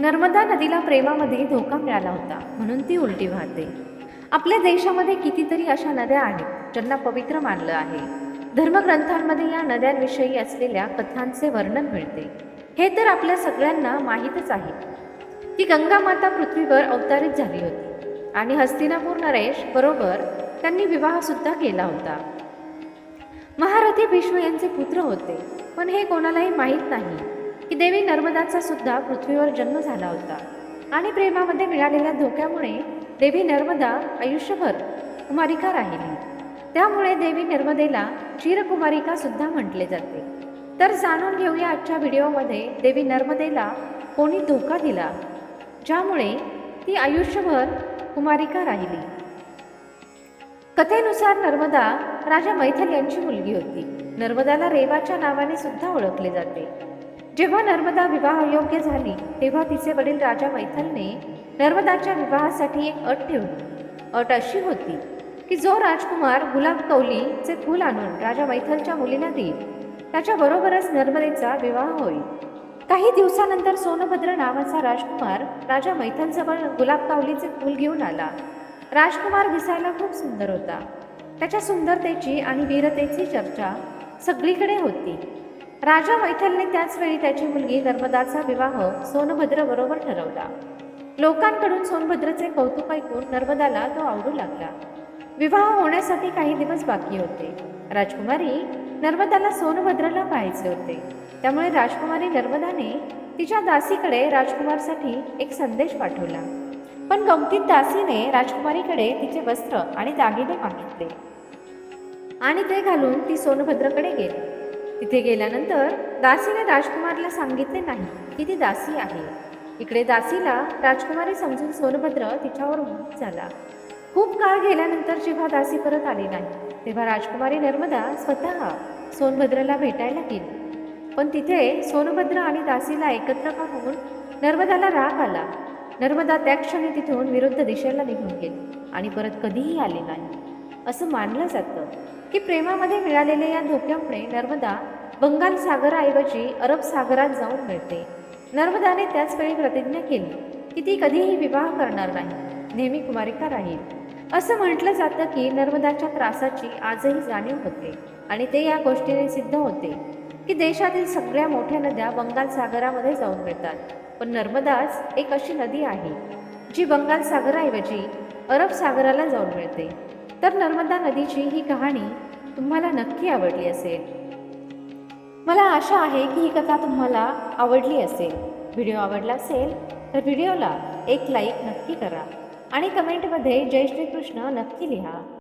नर्मदा नदीला प्रेमामध्ये धोका मिळाला होता म्हणून ती उलटी वाहते. आपल्या देशामध्ये कितीतरी अशा नद्या आहेत ज्यांना पवित्र मानलं आहे. धर्मग्रंथांमध्ये या नद्यांविषयी असलेल्या कथांचे वर्णन मिळते. हे तर आपल्या सगळ्यांना माहीतच आहे. ती गंगा माता पृथ्वीवर अवतारित झाली होती आणि हस्तिनापूर नरेश बरोबर त्यांनी विवाहसुद्धा केला होता. महारथी भीष्म यांचे पुत्र होते पण हे कोणालाही माहीत नाही. की देवी नर्मदाचा सुद्धा पृथ्वीवर जन्म झाला होता. आणि प्रेमामध्ये मिळालेल्या धोक्यामुळे देवी नर्मदा आयुष्यभर कुमारिका राहिली. त्यामुळे देवी नर्मदेला क्षीरकुमारिका सुद्धा म्हटले जाते. तर जाणून घेऊया आजच्या व्हिडिओमध्ये देवी नर्मदेला कोणी धोका दिला ज्यामुळे ती आयुष्यभर कुमारिका राहिली. कथेनुसार नर्मदा राजा मैथल यांची मुलगी होती. नर्मदाला रेवाच्या नावाने सुद्धा ओळखले जाते. जेव्हा नर्मदा विवाह अयोग्य झाली तेव्हा तिचे वडील राजा मैथलने नर्मदाच्या विवाहासाठी एक अट ठेवली. अट अशी होती की जो राजकुमार गुलाब कौलीचे फूल आणून राजा मैथलच्या मुलीला देईल त्याच्याबरोबरच नर्मदेचा विवाह होईल. काही दिवसानंतर सोनभद्र नावाचा राजकुमार राजा मैथलजवळ गुलाब कावलीचे फूल घेऊन आला. राजकुमार दिसायला खूप सुंदर होता. त्याच्या सुंदरतेची आणि वीरतेची चर्चा सगळीकडे होती. राजा मैथलने त्याच वेळी त्याची मुलगी नर्मदाचा विवाह सोनभद्र बरोबर ठरवला. लोकांकडून सोनभद्रचे कौतुक ऐकून नर्मदाला तो आवडू लागला. विवाह होण्यासाठी काही दिवस बाकी होते. राजकुमारी नर्मदाला सोनभद्रला पाहायचे होते. त्यामुळे राजकुमारी नर्मदाने तिच्या दासीकडे राजकुमारसाठी एक संदेश पाठवला. पण गमतीत दासीने राजकुमारीकडे तिचे वस्त्र आणि दागिने मागितले. आणि ते घालून ती सोनभद्रकडे गेली. तिथे गेल्यानंतर दासीने राजकुमारला सांगितले नाही की ती दासी आहे. इकडे दासीला राजकुमारी समजून सोनभद्र तिच्यावर मोहित झाला. खूप काळ गेल्यानंतर जेव्हा दासी परत आली नाही तेव्हा राजकुमारी नर्मदा स्वतः सोनभद्रला भेटायला गेली. पण तिथे सोनभद्र आणि दासीला एकत्र पाहून नर्मदाला राग आला. नर्मदा त्या क्षणी तिथून विरुद्ध दिशेला निघून गेली आणि परत कधीही आली नाही. असं मानलं जातं की प्रेमामध्ये मिळालेल्या या धोक्यामुळे नर्मदा बंगाल सागराऐवजी अरब सागरात जाऊन मिळते. नर्मदाने त्याच वेळी प्रतिज्ञा केली की ती कधीही विवाह करणार नाही नेहमी कुमारिका राहील. असं म्हटलं जातं की नर्मदाच्या त्रासाची आजही जाणीव होते आणि ते या गोष्टीने सिद्ध होते की देशातील सगळ्या मोठ्या नद्या बंगाल सागरामध्ये जाऊन मिळतात. पण नर्मदाच एक अशी नदी आहे जी बंगाल सागराऐवजी अरब सागराला जाऊन मिळते. तर नर्मदा नदीची ही कहाणी तुम्हाला नक्की आवडली असेल. मला आशा आहे की ही कथा तुम्हाला आवडली असेल. व्हिडिओ आवडला असेल तर व्हिडिओला एक लाईक नक्की करा आणि कमेंटमध्ये जय श्रीकृष्ण नक्की लिहा.